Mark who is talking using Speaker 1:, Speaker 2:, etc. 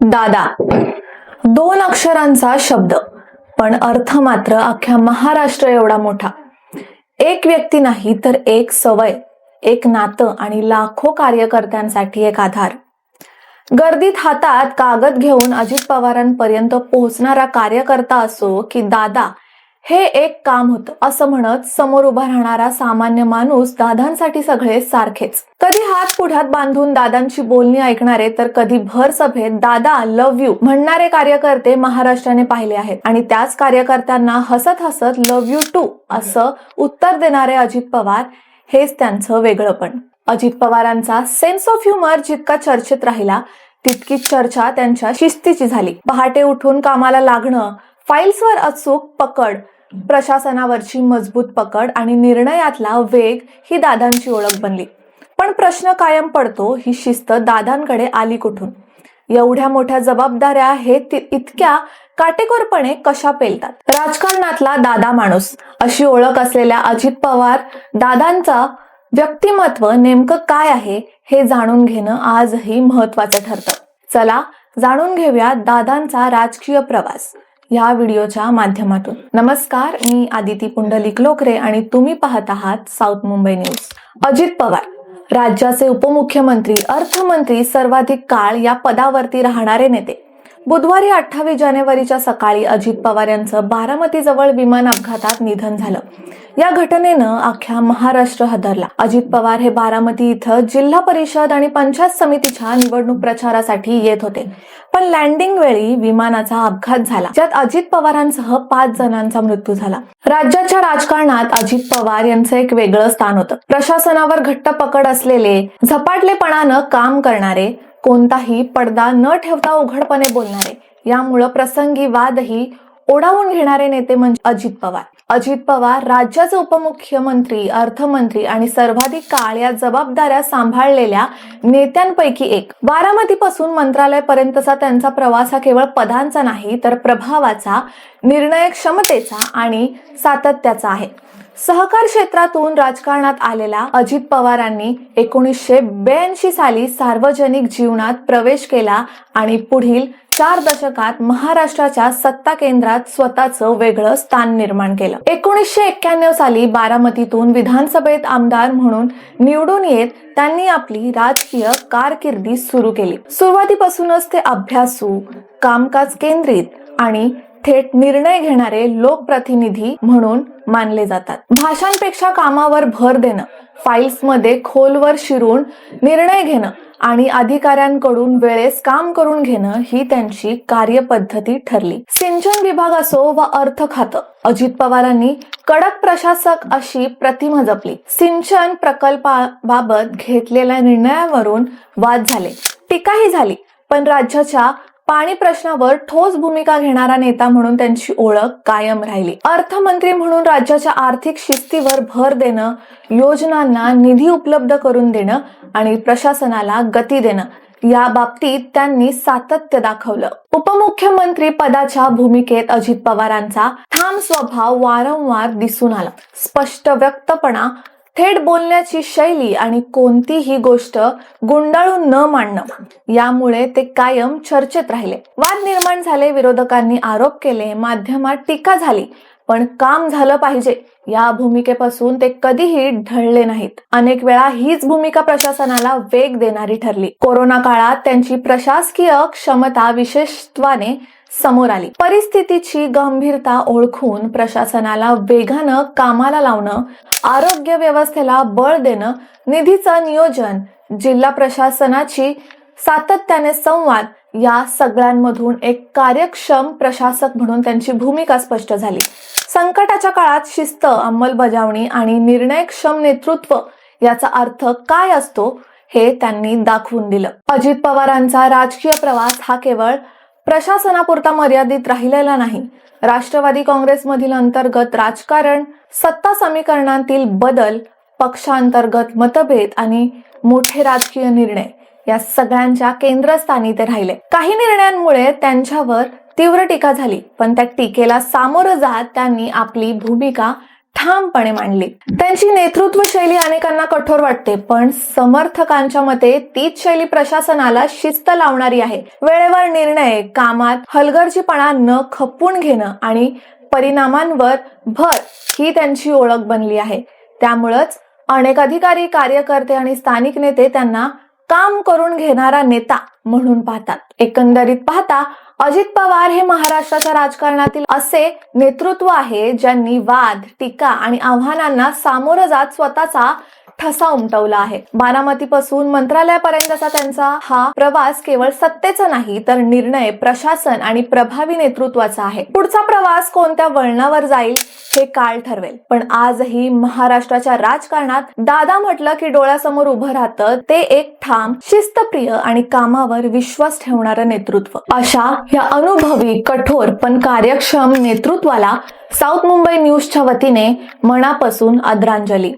Speaker 1: दादा. दोन अक्षरांचा शब्द पण अर्थ मात्र अख्ख्या महाराष्ट्र एवढा मोठा. एक व्यक्ती नाही तर एक सवय एक नातं आणि लाखो कार्यकर्त्यांसाठी एक आधार. गर्दीत हातात कागद घेऊन अजित पवारांपर्यंत पोहोचणारा कार्यकर्ता असो की दादा हे एक काम होतं. असं म्हणत समोर उभा राहणारा सामान्य माणूस दादांसाठी सगळे सारखेच. कधी हात पुढ्यात बांधून दादांची बोलणी ऐकणारे तर कधी भर सभेत दादा लव्ह यू म्हणणारे कार्यकर्ते महाराष्ट्राने पाहिले आहेत. आणि त्याच कार्यकर्त्यांना हसत हसत लव्ह यू टू असं उत्तर देणारे अजित पवार हेच त्यांचं वेगळंपण अजित पवारांचा सेन्स ऑफ ह्युमर जितका चर्चेत राहिला तितकी चर्चा त्यांच्या शिस्तीची झाली. पहाटे उठून कामाला लागणं फाईल्सवर अचूक पकड प्रशासनावरची मजबूत पकड आणि निर्णयातला वेग ही दादांची ओळख बनली. पण प्रश्न कायम पडतो ही शिस्त दादांकडे आली कुठून? एवढ्या मोठ्या जबाबदाऱ्या हे इतक्या काटेकोरपणे कशा पेलतात? राजकारणातला दादा माणूस अशी ओळख असलेल्या अजित पवार दादांचा व्यक्तिमत्व नेमकं काय आहे हे जाणून घेणं आजही महत्वाचं ठरतं. चला जाणून घेऊया दादांचा राजकीय प्रवास. या व्हिडिओच्या माध्यमातून. नमस्कार मी आदिती पुंडलिक लोकरे आणि तुम्ही पाहत आहात साऊथ मुंबई न्यूज. अजित पवार राज्याचे उपमुख्यमंत्री अर्थमंत्री सर्वाधिक काळ या पदावरती राहणारे नेते. बुधवारी अठ्ठावीस जानेवारीच्या सकाळी अजित पवार यांचं बारामतीजवळ विमान अपघातात निधन झालं. या घटनेनं अख्ख्या महाराष्ट्र हादरला. अजित पवार हे बारामती इथं जिल्हा परिषद आणि पंचायत समितीच्या निवडणूक प्रचारासाठी येत होते. पण लँडिंग वेळी विमानाचा अपघात झाला. ज्यात अजित पवारांसह पाच जणांचा मृत्यू झाला. राज्याच्या राजकारणात अजित पवार यांचं एक वेगळं स्थान होतं. प्रशासनावर घट्ट पकड असलेले झपाटलेपणानं काम करणारे कोणताही पडदा न ठेवता उघडपणे बोलणारे. यामुळं प्रसंगी वादही ओढावून घेणारे नेते म्हणजे अजित पवार. अजित पवार राज्याचे उपमुख्यमंत्री अर्थमंत्री आणि सर्वाधिक काळ या जबाबदाऱ्या सांभाळलेल्या नेत्यांपैकी एक. बारामतीपासून मंत्रालयापर्यंतचा त्यांचा प्रवास हा केवळ पदांचा नाही तर प्रभावाचा निर्णय क्षमतेचा आणि सातत्याचा आहे. सहकार क्षेत्रातून राजकारणात आलेल्या अजित पवारांनी एकोणीसशे ब्याऐंशी साली सार्वजनिक जीवनात प्रवेश केला आणि पुढील चार दशकात महाराष्ट्राच्या सत्ता केंद्रात स्वतःचं वेगळं स्थान निर्माण केलं. एकोणीसशे एक्क्याण्णव साली बारामतीतून विधानसभेत आमदार म्हणून निवडून येत त्यांनी आपली राजकीय कारकिर्दी सुरू केली. सुरुवातीपासूनच ते अभ्यासू कामकाज केंद्रित आणि थेट निर्णय घेणारे लोकप्रतिनिधी म्हणून मानले जातात. भाषांपेक्षा कामावर भर देणं फाईल्समध्ये खोलवर शिरून निर्णय घेणं आणि अधिकाऱ्यांकडून वेळेस काम करून घेणं ही त्यांची कार्यपद्धती ठरली. सिंचन विभाग असो व अर्थ खातं अजित पवारांनी कडक प्रशासक अशी प्रतिमा जपली. सिंचन प्रकल्पाबाबत घेतलेल्या निर्णयावरून वाद झाले. टीकाही झाली पण राज्याच्या पाणी प्रश्नावर ठोस भूमिका घेणारा नेता म्हणून त्यांची ओळख कायम राहिली. अर्थमंत्री म्हणून राज्याच्या आर्थिक शिस्तीवर भर देणं योजनांना निधी उपलब्ध करून देणं आणि प्रशासनाला गती देणं या बाबतीत त्यांनी सातत्य दाखवलं. उपमुख्यमंत्री पदाच्या भूमिकेत अजित पवारांचा ठाम स्वभाव वारंवार दिसून आला. स्पष्ट व्यक्तपणा थेट बोलण्याची शैली आणि कोणतीही गोष्ट गुंडाळून न मांडणं यामुळे ते कायम चर्चेत राहिले. वाद निर्माण झाले विरोधकांनी आरोप केले माध्यमात टीका झाली. पण काम झालं पाहिजे. या भूमिकेपासून ते कधीही ढळले नाहीत. अनेक वेळा हीच भूमिका प्रशासनाला वेग देणारी ठरली. कोरोना काळात त्यांची प्रशासकीय क्षमता विशेषत्वाने समोर आली. परिस्थितीची गंभीरता ओळखून प्रशासनाला वेगानं कामाला लावणं आरोग्य व्यवस्थेला बळ देणं निधीचं नियोजन जिल्हा प्रशासनाची सातत्याने संवाद या सगळ्यांमधून एक कार्यक्षम प्रशासक म्हणून त्यांची भूमिका स्पष्ट झाली. संकटाच्या काळात शिस्त अंमलबजावणी आणि निर्णयक्षम नेतृत्व याचा अर्थ काय असतो हे त्यांनी दाखवून दिलं. अजित पवारांचा राजकीय प्रवास हा केवळ प्रशासनापुरता मर्यादित राहिलेला नाही. राष्ट्रवादी काँग्रेसमधील अंतर्गत राजकारण सत्ता समीकरणातील बदल पक्षांतर्गत मतभेद आणि मोठे राजकीय निर्णय या सगळ्यांच्या केंद्रस्थानी ते राहिले. काही निर्णयांमुळे त्यांच्यावर तीव्र टीका झाली पण त्या टीकेला सामोरं जात त्यांनी आपली भूमिका ठामपणे मांडली. त्यांची नेतृत्व शैली अनेकांना कठोर वाटते पण समर्थकांच्या मते तीच शैली प्रशासनाला शिस्त लावणारी आहे. वेळेवर निर्णय कामात हलगर्जीपणा न खपून घेणं आणि परिणामांवर भर ही त्यांची ओळख बनली आहे. त्यामुळंच अनेक अधिकारी कार्यकर्ते आणि स्थानिक नेते त्यांना काम करून घेणारा नेता म्हणून पाहतात. एकंदरीत पाहता अजित पवार हे महाराष्ट्राच्या राजकारणातील असे नेतृत्व आहे ज्यांनी वाद टीका आणि आव्हानांना सामोरं जात स्वतःचा ठसा उमटवला आहे. बारामतीपासून मंत्रालयापर्यंतचा त्यांचा हा प्रवास केवळ सत्तेचा नाही तर निर्णय प्रशासन आणि प्रभावी नेतृत्वाचा आहे. पुढचा प्रवास कोणत्या वळणावर जाईल हे काळ ठरवेल. पण आजही महाराष्ट्राच्या राजकारणात दादा म्हटलं की डोळ्यासमोर उभं राहतं ते एक ठाम शिस्तप्रिय आणि कामावर विश्वास ठेवणारं नेतृत्व. अशा या अनुभवी कठोर पण कार्यक्षम नेतृत्वाला साऊथ मुंबई न्यूजच्या वतीने मनापासून आदरांजली.